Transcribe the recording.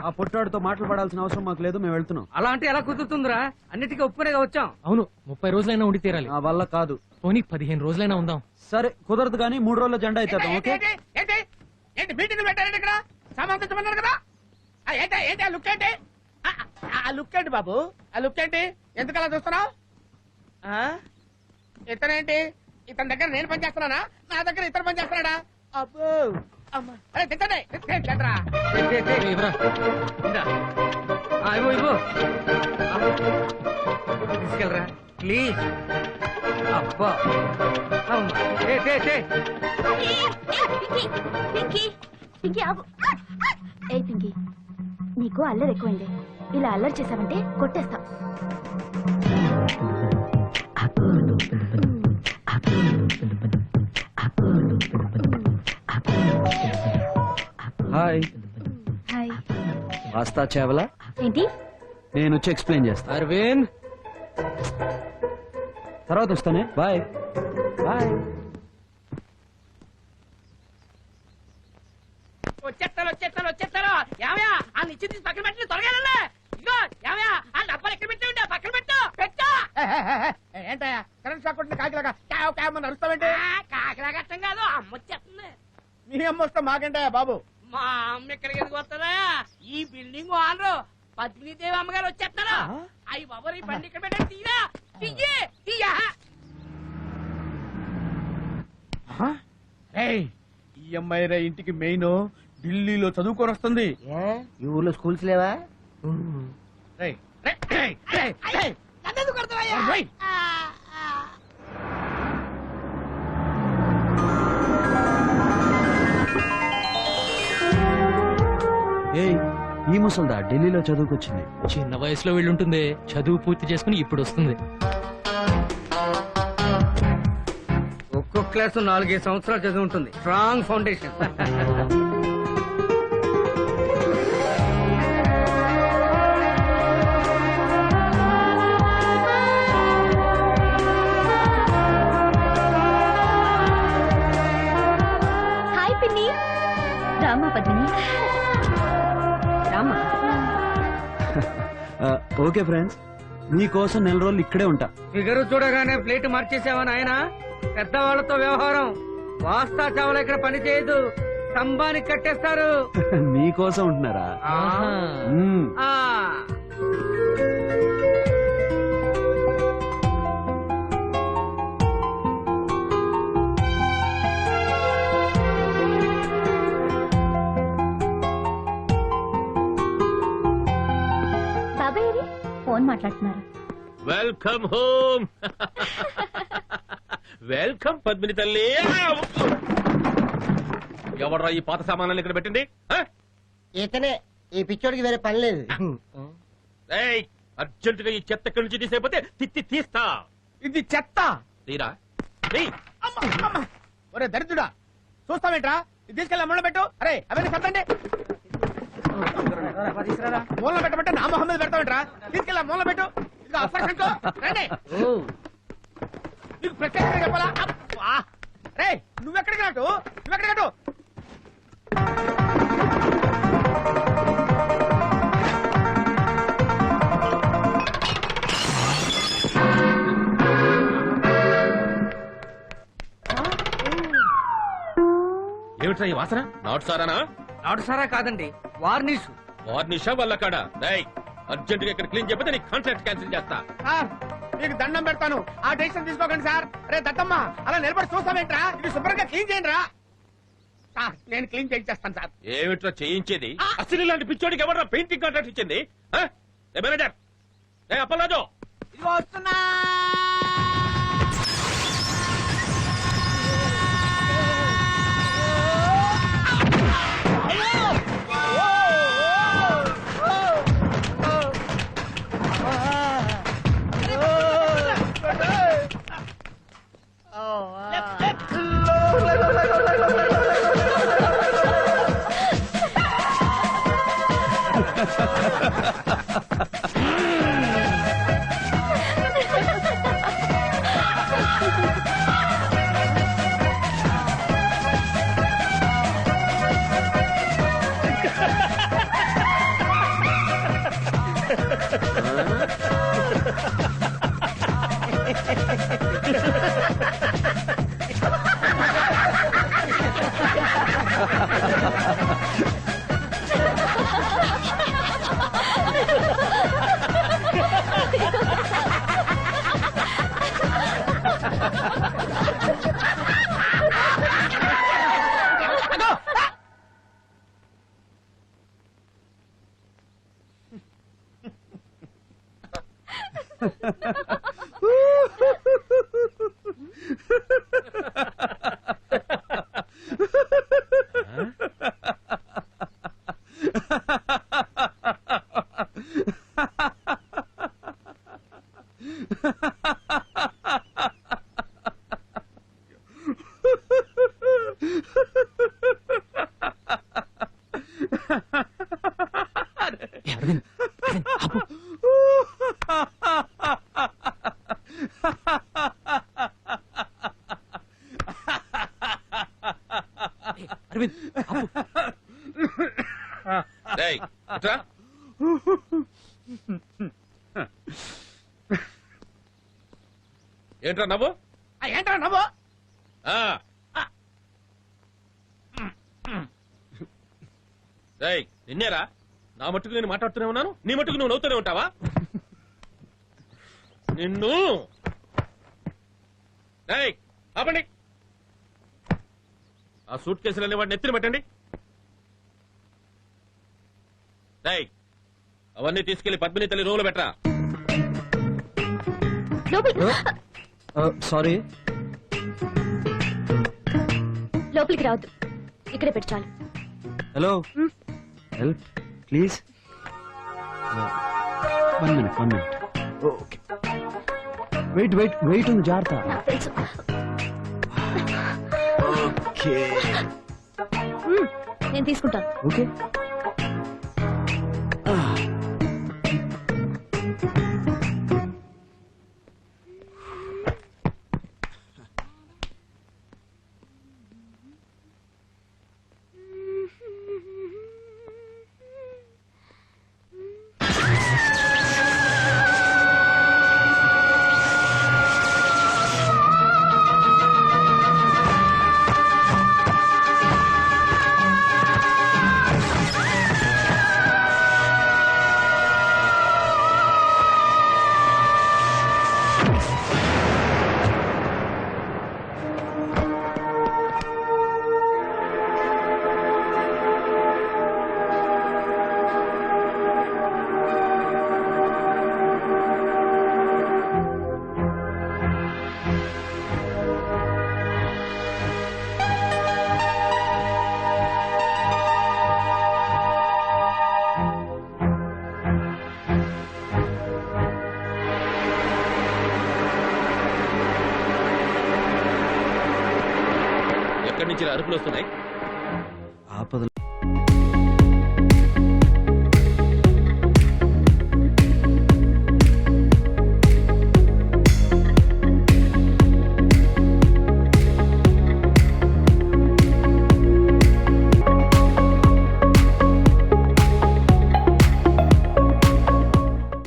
ఆ పుట్టాడితో మాటలు పడాల్సిన అవసరం మాకు లేదు మేము వెళ్తున్నాం. అలా అంటే ఎలా కుదురుతుందిరా? అన్నిటికీ ఒప్పుకునేగా వచ్చాం. అవును ముప్పై రోజులైనా ఉండి తీరాలి. నా వల్ల కాదు. పోనీ పదిహేను రోజులైనా ఉందాం. సరే కుదరదు కానీ మూడు రోజుల జెండా ఓకే? ఏంటి ఏంటి ఏంటి? మీటింగ్ పెట్టారండి ఇక్కడ? సమావేశమన్నారు కదా? ఆ, ఏంటి ఏంటి ఆ లుక్ ఏంటి? ఆ, ఆ, ఆ లుక్ ఏంటి బాబు? ఆ లుక్ ఏంటి? ఎందుకలా చూస్తున్నావు? ఇతనేంటి? ఇతని దగ్గర నేను పని చేస్తున్నానా నా దగ్గర ఇతను పని చేస్తున్నాడా అబ్బో. అరే ఇవ్వు ఇవ్వు. తీసుకెళ్ళరా. ప్లీజ్. అబ్బా. పింకీ ఏ నీకు అల్లరి ఎక్కువైంది. ఇలా అల్లరి చేసావంటే కొట్టేస్తా. హాయ్ హాయ్ వాస్తా చేవలా? ఏంటి? నేను వచ్చి ఎక్స్ప్లెయిన్ చేస్తా. అరవింద్! తర్వాత వస్తానే. బాయ్ బాయ్ వచ్చేస్తారు వచ్చేస్తారు వచ్చేస్తారు ఏమయ్యా ఆ నిచ్చి తీసి పక్కన పెట్టి త్వరగా వెళ్ళండి. ఇదిగో ఏమయ్యా ఆ డబ్బాలు ఎక్కడ పెట్టి ఉంటే పక్కన పెట్టు. పెట్టు. ఏంటయ్యా? కరెంట్ షాక్ కొట్టిన కాకిలాగా. క్యావ్ క్యావ్ అని అరుస్తావేంటి? కాకిలాగా అర్థం కాదు అమ్మ వచ్చేస్తుంది. మీ అమ్మ వస్తే మాకేంటయ్యా బాబు? మా అమ్మ ఎక్కడికి ఎందుకు వస్తుందా? ఈ బిల్డింగ్ ఓనరు పద్మినీదేవి అమ్మగారు వచ్చేస్తారు? అయ్యి బాబు ఈ బండి ఇక్కడ పెట్టండి తీరా. తీయి తీయా ఈ అమ్మాయి రా ఇంటికి మెయిన్. ఢిల్లీలో చదువుకొని వస్తుంది. ఈ ఊర్లో స్కూల్స్ లేవా? ముసల్దా ఢిల్లీలో చదువుకొచ్చింది. చిన్న వయసులో వెళ్ళుంటుంది. చదువు పూర్తి చేసుకుని ఇప్పుడు వస్తుంది ఒక్కొక్క క్లాస్ నాలుగైదు సంవత్సరాలు చదివి ఉంటుంది స్ట్రాంగ్ ఫౌండేషన్. ఓకే ఫ్రెండ్స్ మీకోసం నెల రోజులు ఇక్కడే ఉంటా. ఫిగర్ చూడగానే ప్లేట్ మార్చేసావా నాయన? పెద్దవాళ్ళతో వ్యవహారం. వాస్తా చావల ఇక్కడ పని చేయదు. స్తంభానికి కట్టేస్తారు. మీకోసం ఉంటున్నారా? ఫోన్ మాట్లాడుతున్నారు. Welcome home. వెల్కమ్ పద్మిని తల్లి. ఎవడ్రా ఈ పాత సామాన్లు ఇక్కడ పెట్టింది? ఇతనే ఈ పిచ్చోడికి వేరే పని లేదు. ఏయ్, అర్జెంటుగా ఈ చెత్త ఇక్కడి నుంచి తీసేపోతే తిత్తి తీస్తా. ఇది చెత్త. తీరా? ఏయ్, అమ్మ, అమ్మ. ఒరే దరిద్రుడా చూస్తావేంట్రా? ఇది తీసుకెళ్ళి అమ్మలో పెట్టు. అరే అవన్నీ సర్దండి మూల పెట్టబట్టే నా మొహం మీద పెడతావేంట్రా? తీసుకెళ్ళి మూల పెట్టు. ఇది అఫర్సెంట్ రండి. నీకు ప్రత్యేకంగా చెప్పాలా? అబ్బా. రే నువ్వెక్కడికి రాటు? నువ్వెక్కడికి రాటు? ఏమిట్రా ఈ వాసన? నాటు సారానా నాటు సారా కాదండి వార్నిష్. వార్నిషా వల్ల కాడా డేయ్ అర్జెంటుగా ఇక్కడ క్లీన్ చెప్పితే నీ కాంట్రాక్ట్ క్యాన్సిల్ చేస్తా. సార్ మీకు దండం పెడతాను. ఆ డెసిషన్ తీసుకోకండి సార్. రే దత్తమ్మ అలా నిలబడి చూస్తావేంట్రా? ఇది శుభ్రంగా క్లీన్ చేయండి రా. సార్ నేను క్లీన్ చేయించేస్తాను సార్. ఏమిట్రా చేయించేది? అసలు ఇలాంటి పిచ్చోడికి ఎవరా పెయింటింగ్ కాంట్రాక్ట్ ఇచ్చింది? మేనేజర్. ఏ అప్పలాజో ఇదిగో వస్తున్నా. ఏ, అరవింద్, అరవింద్, ఏంట్రా నవ్వు? ఏంట్రా నవ్వు? నిన్నేరా? నా మట్టుకు నేను మాట్లాడుతూనే ఉన్నాను? నీ మట్టుకు నువ్వు నవ్వుతూనే ఉంటావా? నిన్ను. ఆపండి. ఆ సూట్ కేసులన్నీ వాడిని ఎత్తిన పెట్టండి. అవన్నీ తీసుకెళ్ళి పద్మిని తల్లి రూములో పెట్టరా. లోపలికి సారీ. లోపలికి రావద్దు. ఇక్కడే పెట్టు చాలు. Hello. Help please. One minute one minute. Okay. Wait wait wait ఉంది జాగ్రత్త. ఓకే. నేను తీసుకుంటాను. ఓకే. అరుపులు వస్తున్నాయి.